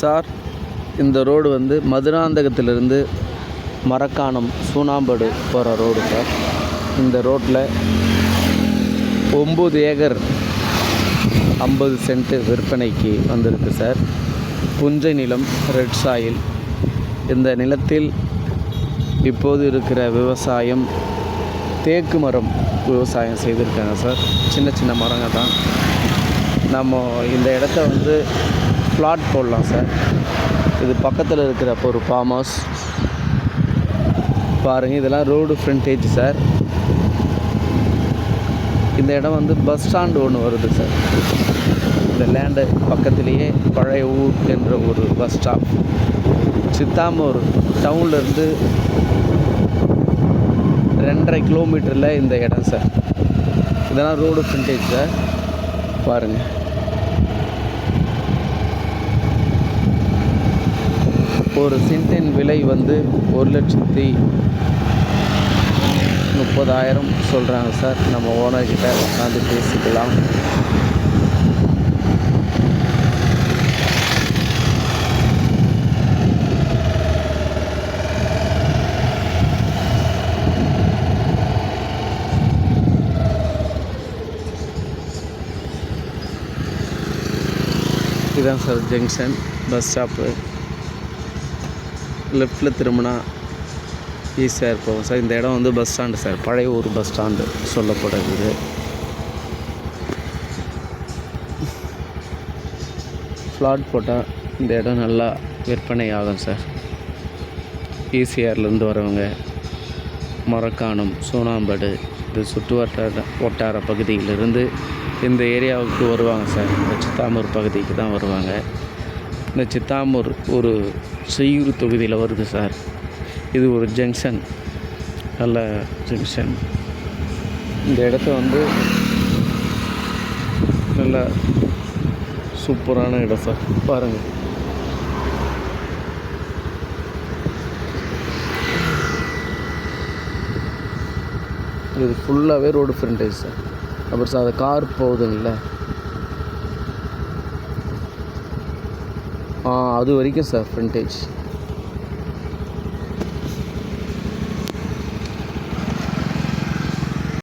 Sir இந்த road வந்து மதுராந்தகத்திலிருந்து மரக்காணம் சூனாம்படு போகிற ரோடு சார். இந்த ரோட்டில் ஒம்பது ஏக்கர் ஐம்பது சென்ட்டு விற்பனைக்கு வந்திருக்கு சார். புஞ்சை நிலம் ரெட் சாயில் இந்த நிலத்தில் இப்போது இருக்கிற விவசாயம் தேக்கு மரம் விவசாயம் செய்திருக்காங்க சார். சின்ன சின்ன மரங்க தான் நம்ம இந்த இடத்த வந்து பிளாட் போடலாம் சார் இது பக்கத்தில் இருக்கிற ஒரு ஃபார்ம் ஹவுஸ் பாருங்கள் இதெல்லாம் ரோடு ஃப்ரண்டேஜ் சார் இந்த இடம் வந்து பஸ் ஸ்டாண்டு ஒன்று வருது சார் இந்த லேண்டு பக்கத்துலேயே பழைய ஊர் என்ற ஒரு பஸ் ஸ்டாப் சித்தாமூர் டவுன்லேருந்து ரெண்டரை கிலோமீட்டரில் இந்த இடம் சார் இதெல்லாம் ரோடு ஃப்ரண்டேஜ் சார் பாருங்கள் ஒரு சென்ட்டின் விலை வந்து ஒரு லட்சத்தி முப்பதாயிரம் சொல்கிறாங்க சார். நம்ம ஓனர்கிட்ட உட்காந்து பேசிக்கலாம். இதுதான் சார் ஜங்ஷன் பஸ் ஸ்டாப்பு லெஃப்டில் திரும்பினா ஈஸியாக இருப்போம். சார் இந்த இடம் வந்து பஸ் ஸ்டாண்டு சார். பழைய ஊர் பஸ் ஸ்டாண்டு சொல்லப்படுது ஃப்ளாட் போட்டால் இந்த இடம் நல்லா விற்பனை ஆகும் சார். ஈசிஆர்லேருந்து வரவங்க மரக்காணம் சூனாம்படு இது சுற்று வட்டார வட்டார பகுதியிலிருந்து இந்த ஏரியாவுக்கு வருவாங்க சார். இந்த சித்தாமூர் பகுதிக்கு தான் வருவாங்க. இந்த சித்தாமூர் ஒரு செய்யூர் தொகுதியில் வருது சார். இது ஒரு ஜங்ஷன். நல்ல ஜங்ஷன். இந்த இடத்த வந்து நல்ல சூப்பரான இடம் சார். பாருங்கள் இது ஃபுல்லாகவே ரோடு ஃப்ரண்டேஜ் சார். அப்புறம் சார் அது கார் போகுதுங்கள அது வரைக்கும் சார் ஃப்ரண்டேஜ்